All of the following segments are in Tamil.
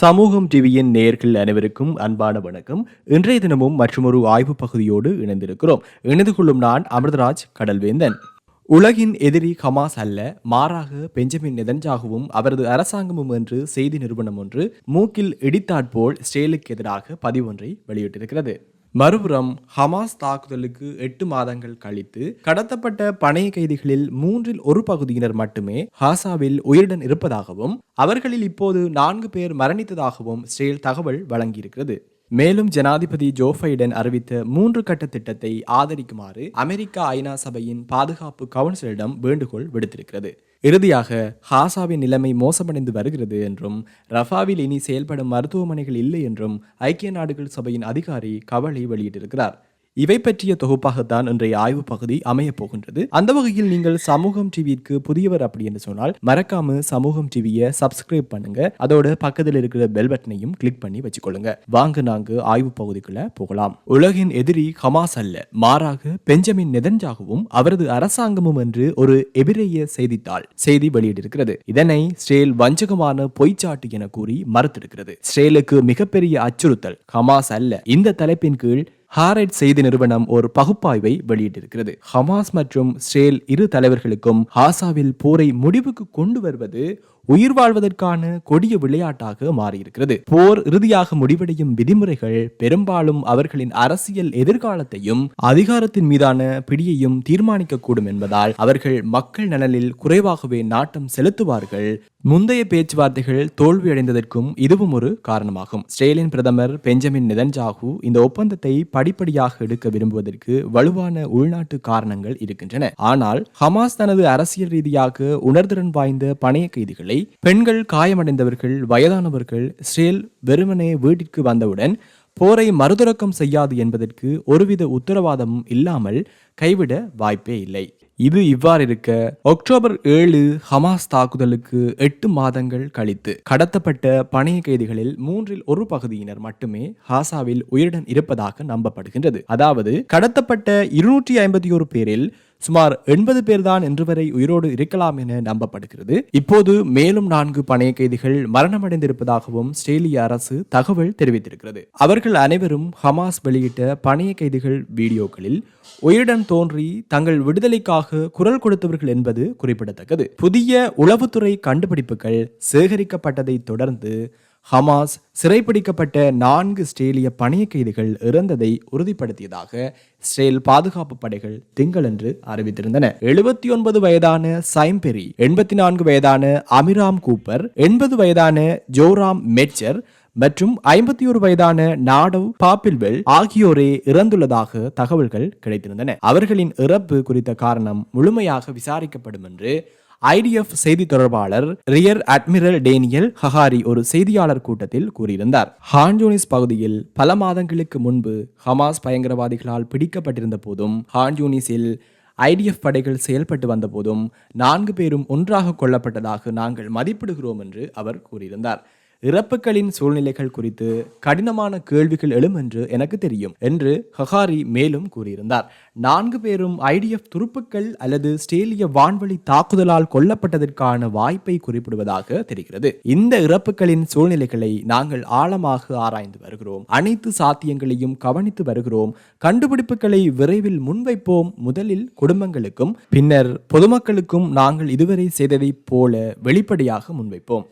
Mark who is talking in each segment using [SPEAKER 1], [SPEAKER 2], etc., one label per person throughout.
[SPEAKER 1] சமூகம் டிவியின் நேர்கள் அனைவருக்கும் அன்பான வணக்கம். இன்றைய தினமும் மற்றொரு ஆய்வு பகுதியோடு இணைந்திருக்கிறோம். இணைந்து கொள்ளும் நான் அமிர்தராஜ் கடல்வேந்தன். உலகின் எதிரி ஹமாஸ் அல்ல மாறாக பெஞ்சமின் நெதன்ஜாகவும் அவரது அரசாங்கமும் என்று செய்தி நிறுவனம் ஒன்று மூக்கில் இடித்தாற்போல் ஸ்டேலுக்கு எதிராக பதிவொன்றை வெளியிட்டிருக்கிறது. மறுபுறம் ஹமாஸ் தாக்குதலுக்கு எட்டு மாதங்கள் கழித்து கடத்தப்பட்ட பணைய கைதிகளில் மூன்றில் ஒரு பகுதியினர் மட்டுமே ஹாசாவில் உயிருடன் இருப்பதாகவும் அவர்களில் இப்போது நான்கு பேர் மரணித்ததாகவும் ஸ்ரேல் தகவல் வழங்கியிருக்கிறது. மேலும் ஜனாதிபதி ஜோ பைடன் அறிவித்த மூன்று கட்ட திட்டத்தை ஆதரிக்குமாறு அமெரிக்கா ஐநா சபையின் பாதுகாப்பு கவுன்சிலிடம் வேண்டுகோள் விடுத்திருக்கிறது. இறுதியாக ஹாசாவின் நிலைமை மோசமடைந்து வருகிறது என்றும் ரஃபாவில் இனி செயல்படும் மருத்துவமனைகள் இல்லை என்றும் ஐக்கிய நாடுகள் சபையின் அதிகாரி கவலை வெளியிட்டிருக்கிறார். இவை பற்றிய தொகுப்பாகத்தான் இன்றைய ஆய்வு பகுதி அமைய போகின்றது அந்த வகையில் நீங்கள் சமூகம் டிவிக்கு புதியவர் அப்படி என்று சொன்னால் மறக்காம சமூகம் டிவியை சப்ஸ்கிரைப் பண்ணுங்க. அதோட பக்கத்தில் இருக்கிற பெல் பட்டனையும் கிளிக் பண்ணி வச்சுக்கொள்ளுங்க. வாங்க நாங்க ஆய்வு பகுதிக்குள்ள போகலாம். உலகின் எதிரி ஹமாஸ் அல்ல மாறாக பெஞ்சமின் நெதன்ஜாகவும் அவரது அரசாங்கமும் என்று ஒரு எபிரேய செய்தித்தாள் செய்தி வெளியிட்டிருக்கிறது. இதனை ஸ்ரேல் வஞ்சகமான பொய்ச்சாட்டு என கூறி மறுத்திருக்கிறது. ஸ்ரேலுக்கு மிகப்பெரிய அச்சுறுத்தல் ஹமாஸ் அல்ல. இந்த தலைப்பின் கீழ் ஹாரைட் செய்தி நிறுவனம் ஒரு பகுப்பாய்வை வெளியிட்டிருக்கிறது. ஹமாஸ் மற்றும் ஸ்ரேல் இரு தலைவர்களுக்கும் ஹாசாவில் போரை முடிவுக்கு கொண்டு வருவது உயிர் வாழ்வதற்கான கொடிய விளையாட்டாக மாறியிருக்கிறது. போர் இறுதியாக முடிவடையும் விதிமுறைகள் பெரும்பாலும் அவர்களின் அரசியல் எதிர்காலத்தையும் அதிகாரத்தின் மீதான பிடியையும் தீர்மானிக்கக்கூடும் என்பதால் அவர்கள் மக்கள் நலனில் குறைவாகவே நாட்டம் செலுத்துவார்கள் முந்தைய பேச்சுவார்த்தைகள் தோல்வியடைந்ததற்கும் இதுவும் ஒரு காரணமாகும். ஸ்ரேலின் பிரதமர் பெஞ்சமின் நிதன்ஜாகு இந்த ஒப்பந்தத்தை படிப்படியாக எடுக்க விரும்புவதற்கு வலுவான உள்நாட்டு காரணங்கள் இருக்கின்றன. ஆனால் ஹமாஸ் தனது அரசியல் ரீதியாக உணர்திறன் வாய்ந்த பணைய கைதிகளை பெண்கள் காயமடைந்தவர்கள் வயதானவர்கள் ஸ்ரேல் வெறுமனே வீட்டிற்கு வந்தவுடன் போரை மறுதொடக்கம் செய்யாது என்பதற்கு ஒருவித உத்தரவாதமும் இல்லாமல் கைவிட வாய்ப்பே இல்லை. இது இவ்வாறு இருக்க அக்டோபர் ஏழு ஹமாஸ் தாக்குதலுக்கு எட்டு மாதங்கள் கழித்து கடத்தப்பட்ட பணைய கைதிகளில் மூன்றில் ஒரு பகுதியினர் மட்டுமே ஹாசாவில் உயிருடன் இருப்பதாக நம்பப்படுகின்றது. அதாவது கடத்தப்பட்ட இருநூற்றி ஐம்பத்தி ஒரு பேரில் சுமார் எண்பது பேர்தான் இன்று வரை உயிரோடு இருக்கலாம் என நம்பப்படுகிறது. இப்போது மேலும் நான்கு பணைய கைதிகள் மரணமடைந்திருப்பதாகவும் ஸ்ட்ரேலிய அரசு தகவல் தெரிவித்திருக்கிறது. அவர்கள் அனைவரும் ஹமாஸ் வெளியிட்ட பணைய கைதிகள் வீடியோக்களில் உயிருடன் தோன்றி தங்கள் விடுதலைக்காக குரல் கொடுத்தவர்கள் என்பது குறிப்பிடத்தக்கது. புதிய உளவுத்துறை கண்டுபிடிப்புகள் சேகரிக்கப்பட்டதை தொடர்ந்து ஹமாஸ் சிறைப்பிடிக்கப்பட்ட நான்கு ஸ்ட்ரேலிய பணிய கைதிகள் இறந்ததை உறுதிப்படுத்தியதாக இஸ்ரேல் பாதுகாப்பு படைகள் திங்களன்று அறிவித்திருந்தன. எழுபத்தி ஒன்பது வயதான சைம்பெரி எண்பத்தி நான்கு வயதான அமிராம் கூப்பர் எண்பது வயதான ஜோராம் மெட்சர் மற்றும் ஐம்பத்தி ஒரு வயதான நாடவ் பாப்பில்வெல் ஆகியோரே இறந்துள்ளதாக தகவல்கள் கிடைத்திருந்தன. அவர்களின் இறப்பு குறித்த காரணம் முழுமையாக விசாரிக்கப்படும் என்று ஐடிஎஃப் செய்தி தொடர்பாளர் ரியர் அட்மிரல் டேனியல் ஹஹாரி ஒரு செய்தியாளர் கூட்டத்தில் கூறியிருந்தார். ஹான்ஜூனிஸ் பகுதியில் பல மாதங்களுக்கு முன்பு ஹமாஸ் பயங்கரவாதிகளால் பிடிக்கப்பட்டிருந்த போதும் ஹான்ஜூனிஸில் ஐடிஎஃப் படைகள் செயல்பட்டு வந்த போதும் நான்கு பேரும் ஒன்றாக கொல்லப்பட்டதாக நாங்கள் மதிப்பிடுகிறோம் என்று அவர் கூறியிருந்தார். இறப்புகளின் சூழ்நிலைகள் குறித்து கடினமான கேள்விகள் எழும் என்று எனக்கு தெரியும் என்று ஹஹாரி மேலும் கூறியிருந்தார். நான்கு பேரும் ஐடிஎஃப் துருப்புக்கள் அல்லது ஸ்டேலிய வான்வழி தாக்குதலால் கொல்லப்பட்டதற்கான வாய்ப்பை குறிப்பிடுவதாக தெரிகிறது. இந்த இறப்புகளின் சூழ்நிலைகளை நாங்கள் ஆழமாக ஆராய்ந்து வருகிறோம். அனைத்து சாத்தியங்களையும் கவனித்து வருகிறோம். கண்டுபிடிப்புகளை விரைவில் முன்வைப்போம் முதலில் குடும்பங்களுக்கும் பின்னர் பொதுமக்களுக்கும் நாங்கள் இதுவரை செய்ததைப் போல வெளிப்படையாக முன்வைப்போம்.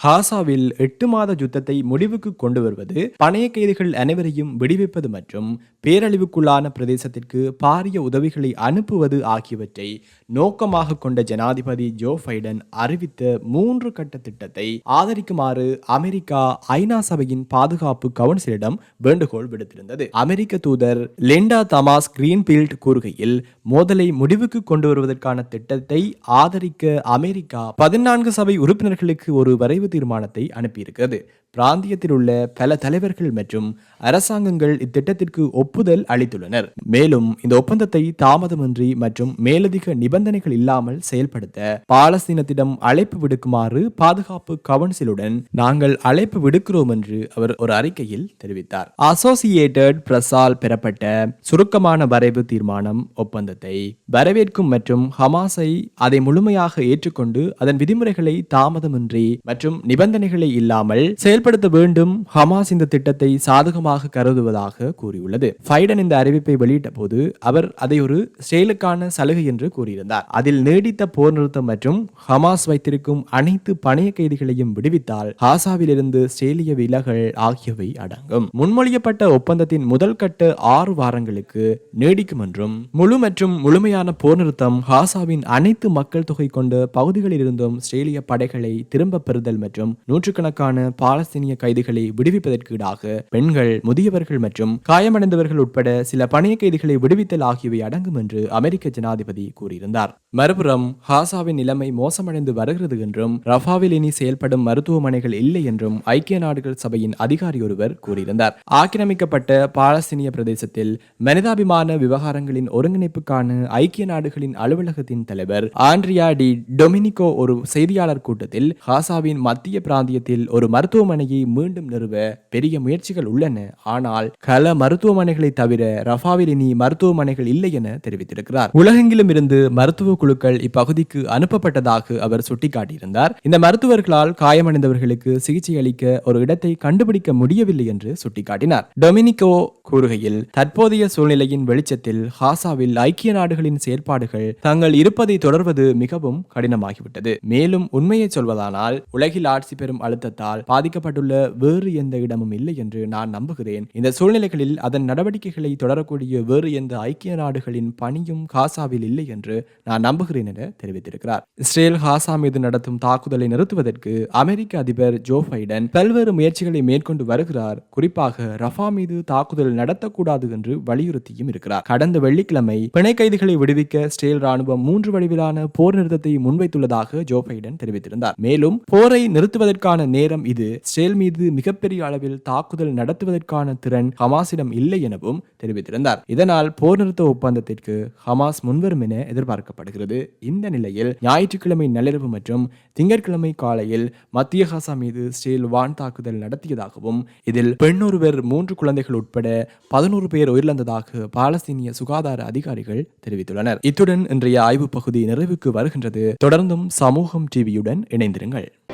[SPEAKER 1] ஹாசாவில் எட்டு மாத யுத்தத்தை முடிவுக்கு கொண்டு வருவது பணைய கைதிகள் அனைவரையும் விடுவிப்பது மற்றும் பேரழிவுக்குள்ளான பிரதேசத்திற்கு பாரிய உதவிகளை அனுப்புவது ஆகியவற்றை நோக்கமாக கொண்ட ஜனாதிபதி ஜோ பைடன் அறிவித்த மூன்று கட்ட திட்டத்தை ஆதரிக்குமாறு அமெரிக்கா ஐநா சபையின் பாதுகாப்பு கவுன்சிலிடம் வேண்டுகோள் விடுத்திருந்தது. அமெரிக்க தூதர் லெண்டா தமாஸ் கிரீன்பீல்ட் கூறுகையில் மோதலை முடிவுக்கு கொண்டு வருவதற்கான திட்டத்தை ஆதரிக்க அமெரிக்கா பதினான்கு சபை உறுப்பினர்களுக்கு ஒரு வரைவு தீர்மானத்தை அனுப்பியிருக்கிறது. பிராந்தியத்தில் உள்ள பல தலைவர்கள் மற்றும் அரசாங்கங்கள் இத்திட்டத்திற்கு ஒப்புதல் அளித்துள்ளனர். மேலும் இந்த ஒப்பந்தத்தை தாமதமின்றி மற்றும் மேலதிக நிபந்தனைகள் இல்லாமல் செயல்படுத்த பாலஸ்தீனத்திடம் அழைப்பு விடுக்குமாறு பாதுகாப்பு கவுன்சிலுடன் நாங்கள் அழைப்பு விடுக்கிறோம் என்று அவர் ஒரு அறிக்கையில் தெரிவித்தார். அசோசியேட்டட் பிரஸால் பெறப்பட்ட சுருக்கமான வரைவு தீர்மானம் ஒப்பந்தத்தை வரவேற்கும் மற்றும் ஹமாஸை அதை முழுமையாக ஏற்றுக்கொண்டு அதன் விதிமுறைகளை தாமதமின்றி மற்றும் நிபந்தனைகளை இல்லாமல் செயல்படுத்த வேண்டும் ஹமாஸ் இந்த திட்டத்தை சாதகமாக கருதுவதாக கூறியுள்ளது. பைடன் இந்த அறிவிப்பை வெளியிட்ட போது அவர் அதை ஒரு செயலுக்கான சலுகை என்று கூறியிருந்தார். அதில் நீடித்த போர் நிறுத்தம் மற்றும் ஹமாஸ் வைத்திருக்கும் அனைத்து பணைய கைதிகளையும் விடுவித்தால் ஹாசாவிலிருந்து ஸ்ரேலிய விலகல் ஆகியவை அடங்கும். முன்மொழியப்பட்ட ஒப்பந்தத்தின் முதல் கட்ட ஆறு வாரங்களுக்கு நீடிக்கும் என்றும் முழு மற்றும் முழுமையான போர் நிறுத்தம் ஹாசாவின் அனைத்து மக்கள் தொகை கொண்ட பகுதிகளில் இருந்தும் ஸ்ரேலிய படைகளை திரும்ப பெறுதல் மற்றும் நூற்றுக்கணக்கான பாலஸ்தீனிய கைதிகளை விடுவிப்பதற்கு ஈடாக பெண்கள் முதியவர்கள் மற்றும் காயமடைந்தவர்கள் உட்பட சில பணிய கைதிகளை விடுவித்தல் ஆகியவை அடங்கும் என்று அமெரிக்க ஜனாதிபதி கூறியிருந்தார். மறுபுறம் ஹாசாவின் நிலைமை மோசமடைந்து வருகிறது என்றும் ரஃபாவில் இனி செயல்படும் மருத்துவமனைகள் இல்லை என்றும் ஐக்கிய நாடுகள் சபையின் அதிகாரி ஒருவர் கூறியிருந்தார். ஆக்கிரமிக்கப்பட்ட பாலஸ்தீனிய பிரதேசத்தில் மனிதாபிமான விவகாரங்களின் ஒருங்கிணைப்புக்கான ஐக்கிய நாடுகளின் அலுவலகத்தின் தலைவர் ஆண்ட்ரியா டி டொமினிகோ ஒரு செய்தியாளர் கூட்டத்தில் ஹாசாவின் மத்திய பிராந்தியத்தில் ஒரு மருத்துவமனை மருத்துவமனையை மீண்டும் நிறுவ பெரிய முயற்சிகள் உள்ளன. ஆனால் கல மருத்துவமனைகளை தவிர ரஃபாவில் இனி மருத்துவமனைகள் இல்லை என தெரிவித்திருக்கிறார். உலகெங்கிலும் இருந்து மருத்துவ குழுக்கள் இப்பகுதிக்கு அனுப்பப்பட்டதாக அவர் சுட்டிக்காட்டியிருந்தார். இந்த மருத்துவர்களால் காயமடைந்தவர்களுக்கு சிகிச்சை அளிக்க ஒரு இடத்தை கண்டுபிடிக்க முடியவில்லை என்று சுட்டிக்காட்டினார். டொமினிகோ கூறுகையில் தற்போதைய சூழ்நிலையின் வெளிச்சத்தில் ஹாசாவில் ஐக்கிய நாடுகளின் செயற்பாடுகள் தங்கள் இருப்பதை தொடர்வது மிகவும் கடினமாகிவிட்டது. மேலும் உண்மையை சொல்வதானால் உலகில் ஆட்சி பெறும் அழுத்தத்தால் பாதிக்கப்பட்ட பாதிக்கப்பட்டுள்ள வேறு எந்த இடமும் இல்லை என்று நான் நம்புகிறேன். இந்த சூழ்நிலைகளில் அதன் நடவடிக்கைகளை தொடரக்கூடிய வேறு எந்த ஐக்கிய நாடுகளின் பணியும் காசாவில் இல்லை என்று நான் நம்புகிறேன் என தெரிவித்திருக்கிறார். இஸ்ரேல் காசா மீது நடத்தும் தாக்குதலை நிறுத்துவதற்கு அமெரிக்க அதிபர் ஜோ பைடன் பல்வேறு முயற்சிகளை மேற்கொண்டு வருகிறார். குறிப்பாக ரஃபா மீது தாக்குதல் நடத்தக்கூடாது என்று வலியுறுத்தியும் இருக்கிறார். கடந்த வெள்ளிக்கிழமை பிணை கைதிகளை விடுவிக்க இஸ்ரேல் ராணுவம் மூன்று வடிவிலான போர் நிறுத்தத்தை முன்வைத்துள்ளதாக ஜோ பைடன் தெரிவித்திருந்தார். மேலும் போரை நிறுத்துவதற்கான நேரம் இது இஸ்ரேல் மீது மிகப்பெரிய அளவில் தாக்குதல் நடத்துவதற்கான திறன் ஹமாஸிடம் இல்லை எனவும் தெரிவித்திருந்தார். இதனால் போர் நிறுத்த ஒப்பந்தத்திற்கு ஹமாஸ் முன்வரும் என எதிர்பார்க்கப்படுகிறது. இந்த நிலையில் ஞாயிற்றுக்கிழமை நள்ளிரவு மற்றும் திங்கட்கிழமை காலையில் மத்திய ஹாசா மீது இஸ்ரேல் வான் தாக்குதல் நடத்தியதாகவும் இதில் பெண்ணொருவர் மூன்று குழந்தைகள் உட்பட பதினோரு பேர் உயிரிழந்ததாக பாலஸ்தீனிய சுகாதார அதிகாரிகள் தெரிவித்துள்ளனர். இத்துடன் இன்றைய ஆய்வு பகுதி நிறைவுக்கு வருகின்றது. தொடர்ந்தும் சமூகம் டிவியுடன் இணைந்திருங்கள்.